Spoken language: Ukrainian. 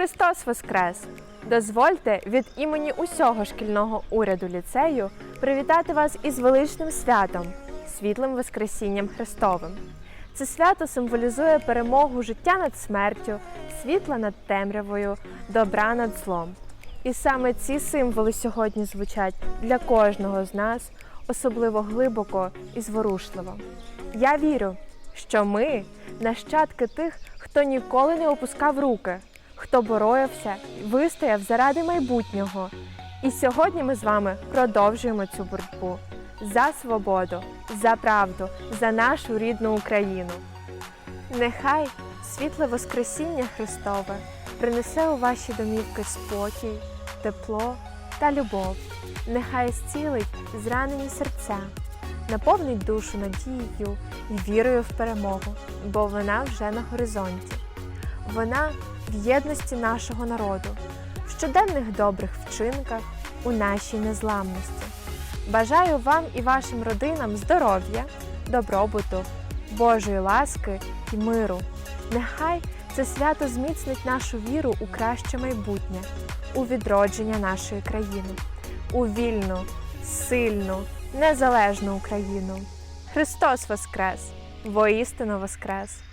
Христос Воскрес! Дозвольте від імені усього шкільного уряду ліцею привітати вас із величним святом, світлим Воскресінням Христовим. Це свято символізує перемогу життя над смертю, світла над темрявою, добра над злом. І саме ці символи сьогодні звучать для кожного з нас особливо глибоко і зворушливо. Я вірю, що ми нащадки тих, хто ніколи не опускав руки, хто боровся і вистояв заради майбутнього. І сьогодні ми з вами продовжуємо цю боротьбу за свободу, за правду, за нашу рідну Україну. Нехай світле Воскресіння Христове принесе у ваші домівки спокій, тепло та любов. Нехай зцілить зранені серця, наповнить душу надією і вірою в перемогу, бо вона вже на горизонті. Вона в єдності нашого народу, в щоденних добрих вчинках, у нашій незламності. Бажаю вам і вашим родинам здоров'я, добробуту, Божої ласки і миру. Нехай це свято зміцнить нашу віру у краще майбутнє, у відродження нашої країни, у вільну, сильну, незалежну Україну. Христос Воскрес! Воістину Воскрес!